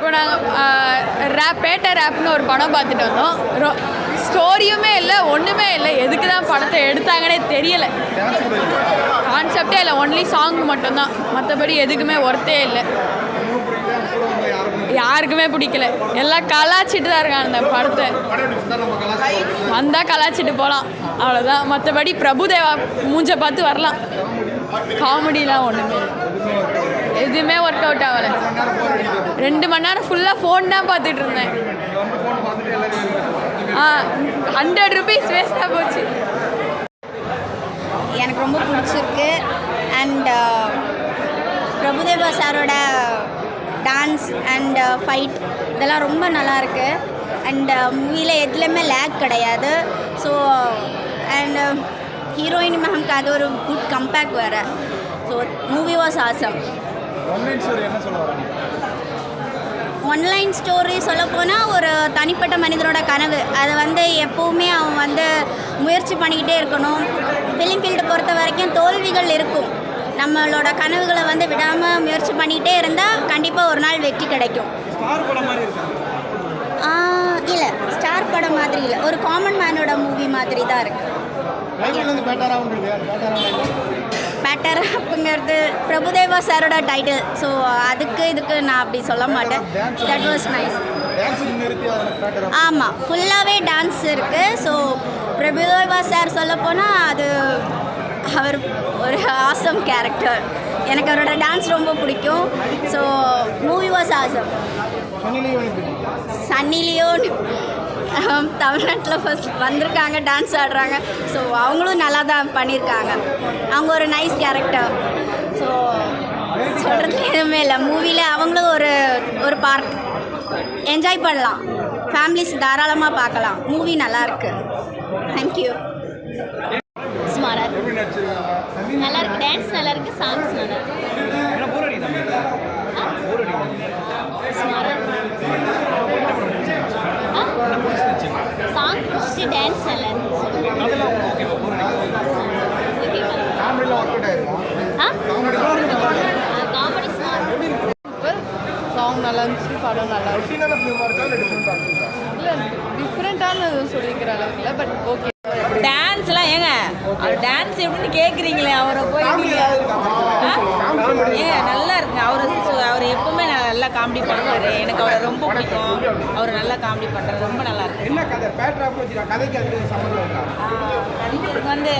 இப்போ நாங்கள் ரேப் பேட்டை ரேப்னு ஒரு படம் பார்த்துட்டு வந்தோம். ரோ ஸ்டோரியுமே இல்லை ஒன்றுமே இல்லை. எதுக்கு தான் படத்தை எடுத்தாங்கன்னே தெரியலை. கான்செப்டே இல்லை ஒன்லி சாங் மட்டும்தான். மற்றபடி எதுக்குமே ஒர்த்தே இல்லை. யாருக்குமே பிடிக்கல. எல்லாம் கலாச்சிட்டு தான் இருக்காங்க அந்த படத்தை. வந்தால் கலாச்சிட்டு போகலாம் அவ்வளோதான் மற்றபடி பிரபுதேவா மூஞ்சை பார்த்து வரலாம். காமெடிலாம் ஒன்றுமே ஒர்க் அவுட் ஆகலை. ரெண்டு மணி நேரம் ஃபுல்லாக ஃபோன் தான் பார்த்துட்டு இருந்தேன். ஆ ஹண்ட்ரட் ருபீஸ் வேஸ்ட்டாக போச்சு. எனக்கு ரொம்ப பிடிச்சிருக்கு. அண்ட் uh, பிரபுதேவா சாரோட டான்ஸ் அண்ட் ஃபைட் இதெல்லாம் ரொம்ப நல்லாயிருக்கு அண்ட் மூவியில் uh, எதுலேயுமே லேக் கிடையாது. ஸோ அண்ட் ஹீரோயின் மேம்க்கு அது ஒரு குட் கம்பேக் வேறு. So movie was awesome one line story என்ன சொல்ல ஒன்லைன் ஸ்டோரி சொல்லப்போனால் ஒரு தனிப்பட்ட மனிதனோட கனவு. அதை வந்து எப்போவுமே அவன் வந்து முயற்சி பண்ணிக்கிட்டே இருக்கணும். ஃபிலிம் ஃபீல்டு பொறுத்த வரைக்கும் தோல்விகள் இருக்கும். நம்மளோட கனவுகளை வந்து விடாமல் முயற்சி பண்ணிக்கிட்டே இருந்தால் கண்டிப்பாக ஒரு நாள் வெற்றி கிடைக்கும். இல்லை ஸ்டார் படம் மாதிரி இல்லை. ஒரு காமன் மேனோட மூவி மாதிரி தான் இருக்குது பேட்டர் அப்படிங்கிறது பிரபுதேவா சாரோட டைட்டில் ஸோ அதுக்கு இதுக்கு நான் அப்படி சொல்ல மாட்டேன். தட் வாஸ் நைஸ் ஆமாம் ஃபுல்லாகவே டான்ஸ் இருக்குது ஸோ பிரபுதேவா சார் சொல்லப்போனால் அது அவர் ஒரு ஆசம் கேரக்டர் எனக்கு அவரோட டான்ஸ் ரொம்ப பிடிக்கும். So movie was awesome Sunny Leone. தமிழ்நாட்டில் ஃபஸ்ட் வந்திருக்காங்க டான்ஸ் ஆடுறாங்க. ஸோ அவங்களும் நல்லா தான் பண்ணியிருக்காங்க. அவங்க ஒரு நைஸ் கேரக்டர் ஸோ சொல்கிறதுக்கு எதுவுமே இல்லை. மூவியில் அவங்களும் ஒரு ஒரு பார்க் என்ஜாய் பண்ணலாம். ஃபேமிலிஸ் தாராளமாக பார்க்கலாம். மூவி நல்லா இருக்கு. தேங்க்யூ சுமாரா இருக்கு. எப்படி நடிச்சிருக்காங்க நல்லா இருக்கு. டான்ஸ் நல்லா இருக்கு. சாங்ஸ் நல்லா இருக்கு போர் அடிக்குதா போர் அடிக்குதா சுமாரா இருக்கு சாங் பிடிச்சி டான்ஸ் நல்லா இருக்கு அதெல்லாம் ஓகே போர் ஓகே காமெடிலாம் ஒர்க் அவுட் ஆயிருக்கும் ஆ காமெடிலாம் காமெடி ஸ்மார்ட் சாங் நல்லா இருந்துச்சு படம் நல்லா இருந்துச்சு இல்லை டிஃப்ரெண்ட்டாக இருக்குங்களா டிஃப்ரெண்ட்டான சொல்லிக்கிற அளவுக்கு இல்லை பட் ஓகே டான்ஸ்லாம் ஏங்க? அவர் டான்ஸ் எப்படின்னு கேட்குறீங்களே அவரை போய் நீங்க- ஆ? ஏங்க நல்லா காமெடி பண்ணுவார். எனக்கு அவரை ரொம்ப பிடிக்கும். அவர் நல்லா காமெடி பண்ணுறாரு ரொம்ப நல்லா இருக்கு. என்ன கதை? வச்சுருக்காங்க கதைக்கு வந்து